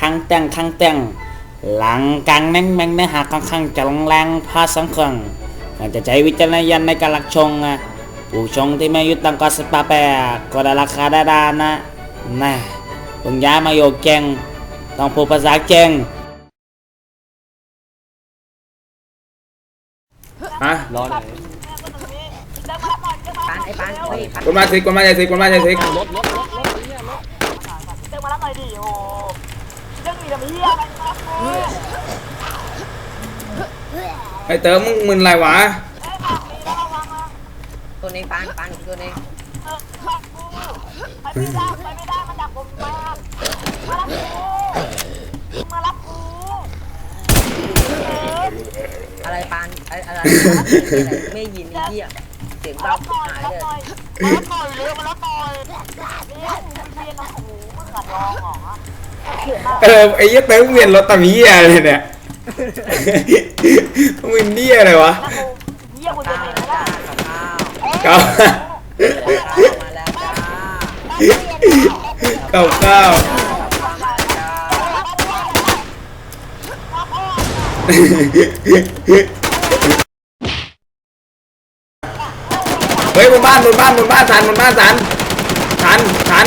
คังแต่งคังแต่งหลังกลางแน่งแมงเนื้อหาค่อนข้างจะแรงพาสังเครื่องอาจจะใช้วิจารณญาณในการรับชมนะผู้ชมที่ไม่อายุต่ำกว่าสิบแปดก็ได้ราคาได้ดานนะน่ะเพิ่งย้ายมาโยกแกงต้องพูดภาษาแกงฮะรอหน่อยปานไอ้ปานเฮ้ยปานกดมาสิกดมาใจสิกดมาใจสิรถรถรถรถเนี่ยรถเติมมาแล้วหน่อยดิโอ้เรื่องนี้ทำไมเฮียอะไรครับกูไอเติมมึงมึนอะไรวะเอ้ยผักมีแล้วระวังนะตัวนี้ปานปานตัวนี้เออผักกูไปไม่ได้ไปไม่ได้มาจากผมมามารับกูมารับกูเอออะไรปานอะไรไม่ยินไอ้เหี้ยเสียงมาเต้ารับหน่อยหายรับเลยหน่อยมารับหน่อยเร็วมารับหน่อยเนี่ยเวียนโอ้โหมึงขัดร้องเหรอ เออไอ้เหี้ยเติมเวียนรถตะมีอะไรเนี่ยมึงเดี้ยอะไรวะแล้วกูเฮียกูจะข้าวเป็นไม่ได้จ้าเก้าวมาแล้วจ้าเก้าเก้าข้าวมาจ้าเฮ้ยบนบ้านบนบ้านบนบ้านสันบนบ้านสันสันสัน